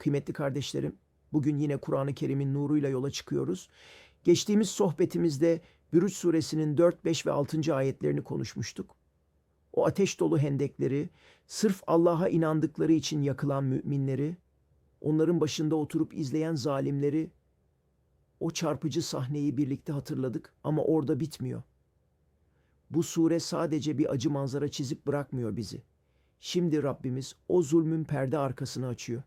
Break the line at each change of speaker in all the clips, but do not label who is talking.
Kıymetli kardeşlerim, bugün yine Kur'an-ı Kerim'in nuruyla yola çıkıyoruz. Geçtiğimiz sohbetimizde Bürüç suresinin 4, 5 ve 6. ayetlerini konuşmuştuk. O ateş dolu hendekleri, sırf Allah'a inandıkları için yakılan müminleri, onların başında oturup izleyen zalimleri, o çarpıcı sahneyi birlikte hatırladık ama orada bitmiyor. Bu sure sadece bir acı manzara çizip bırakmıyor bizi. Şimdi Rabbimiz o zulmün perde arkasını açıyor.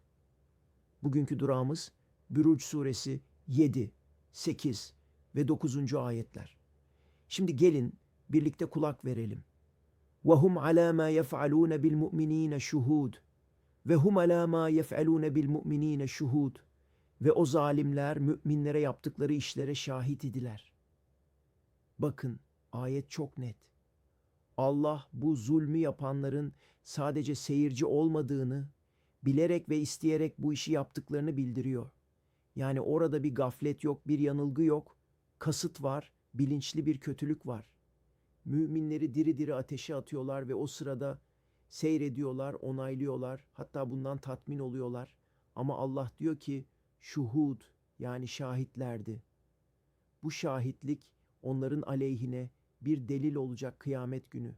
Bugünkü durağımız Büruc suresi 7, 8 ve 9. ayetler. Şimdi gelin birlikte kulak verelim. وَهُمْ عَلَى مَا يَفْعَلُونَ بِالْمُؤْمِنِينَ شُهُودٌ وَهُمْ عَلَى مَا يَفْعَلُونَ بِالْمُؤْمِنِينَ شُهُودٌ Ve o zalimler müminlere yaptıkları işlere şahit idiler. Bakın ayet çok net. Allah bu zulmü yapanların sadece seyirci olmadığını, bilerek ve isteyerek bu işi yaptıklarını bildiriyor. Yani orada bir gaflet yok, bir yanılgı yok, kasıt var, bilinçli bir kötülük var. Müminleri diri diri ateşe atıyorlar ve o sırada seyrediyorlar, onaylıyorlar, hatta bundan tatmin oluyorlar. Ama Allah diyor ki şuhud yani şahitlerdi. Bu şahitlik onların aleyhine bir delil olacak kıyamet günü.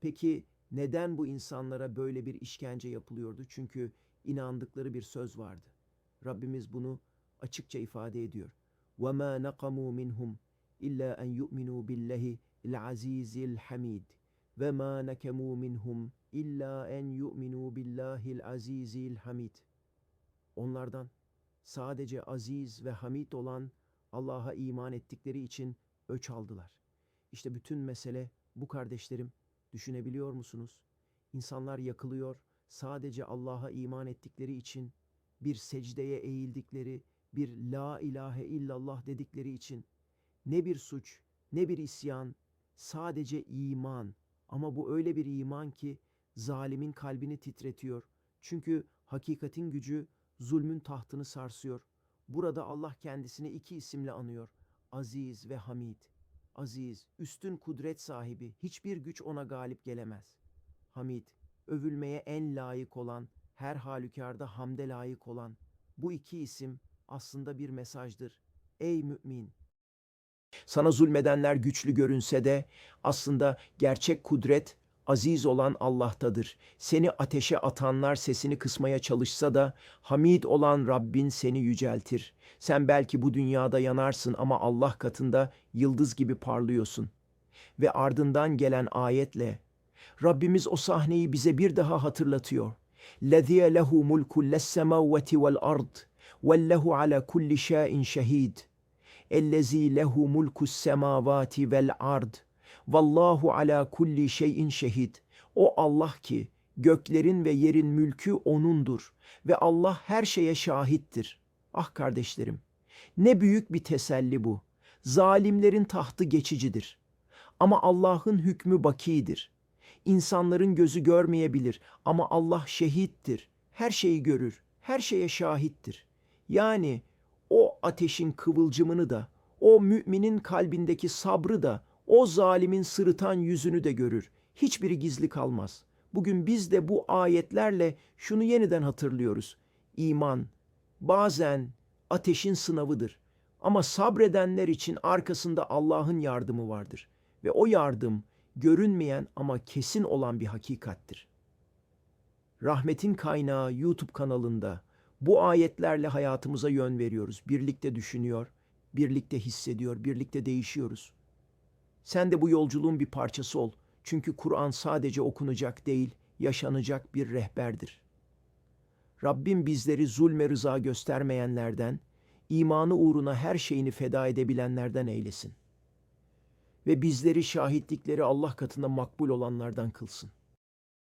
Peki neden bu insanlara böyle bir işkence yapılıyordu? Çünkü inandıkları bir söz vardı. Rabbimiz bunu açıkça ifade ediyor. وَمَا نَقَمُوا مِنْهُمْ إِلَّا أَنْ يُؤْمِنُوا بِاللَّهِ الْعَز۪يزِ الْحَمِيدِ وَمَا نَكَمُوا مِنْهُمْ إِلَّا أَنْ يُؤْمِنُوا بِاللّٰهِ الْعَز۪يزِ الْحَمِيدِ Onlardan sadece aziz ve hamid olan Allah'a iman ettikleri için öç aldılar. İşte bütün mesele bu kardeşlerim. Düşünebiliyor musunuz? İnsanlar yakılıyor sadece Allah'a iman ettikleri için, bir secdeye eğildikleri, bir la ilahe illallah dedikleri için. Ne bir suç, ne bir isyan, sadece iman. Ama bu öyle bir iman ki zalimin kalbini titretiyor. Çünkü hakikatin gücü zulmün tahtını sarsıyor. Burada Allah kendisini iki isimle anıyor. Aziz ve Hamid. Aziz, üstün kudret sahibi, hiçbir güç ona galip gelemez. Hamid, övülmeye en layık olan, her halükarda hamde layık olan. Bu iki isim aslında bir mesajdır. Ey mümin! Sana zulmedenler güçlü görünse de aslında gerçek kudret aziz olan Allah'tadır. Seni ateşe atanlar sesini kısmaya çalışsa da Hamid olan Rabbin seni yüceltir. Sen belki bu dünyada yanarsın ama Allah katında yıldız gibi parlıyorsun. Ve ardından gelen ayetle Rabbimiz o sahneyi bize bir daha hatırlatıyor. لَذِيَ لَهُ مُلْكُ السَّمَاوَةِ وَالْأَرْضِ وَاللَّهُ عَلَى كُلِّ شَاءٍ شَهِيدٍ اَلَّذ۪ي لَهُ مُلْكُ السَّمَاوَاتِ وَالْأَرْضِ Vallahu ala kulli şeyin şehid. O Allah ki göklerin ve yerin mülkü O'nundur ve Allah her şeye şahittir. Ah kardeşlerim, ne büyük bir teselli bu. Zalimlerin tahtı geçicidir. Ama Allah'ın hükmü bakidir. İnsanların gözü görmeyebilir ama Allah şehittir. Her şeyi görür, her şeye şahittir. Yani o ateşin kıvılcımını da, o müminin kalbindeki sabrı da o zalimin sırıtan yüzünü de görür. Hiçbiri gizli kalmaz. Bugün biz de bu ayetlerle şunu yeniden hatırlıyoruz. İman bazen ateşin sınavıdır. Ama sabredenler için arkasında Allah'ın yardımı vardır. Ve o yardım görünmeyen ama kesin olan bir hakikattir. Rahmetin kaynağı YouTube kanalında bu ayetlerle hayatımıza yön veriyoruz. Birlikte düşünüyor, birlikte hissediyor, birlikte değişiyoruz. Sen de bu yolculuğun bir parçası ol. Çünkü Kur'an sadece okunacak değil, yaşanacak bir rehberdir. Rabbim bizleri zulme rıza göstermeyenlerden, imanı uğruna her şeyini feda edebilenlerden eylesin. Ve bizleri şahitlikleri Allah katında makbul olanlardan kılsın.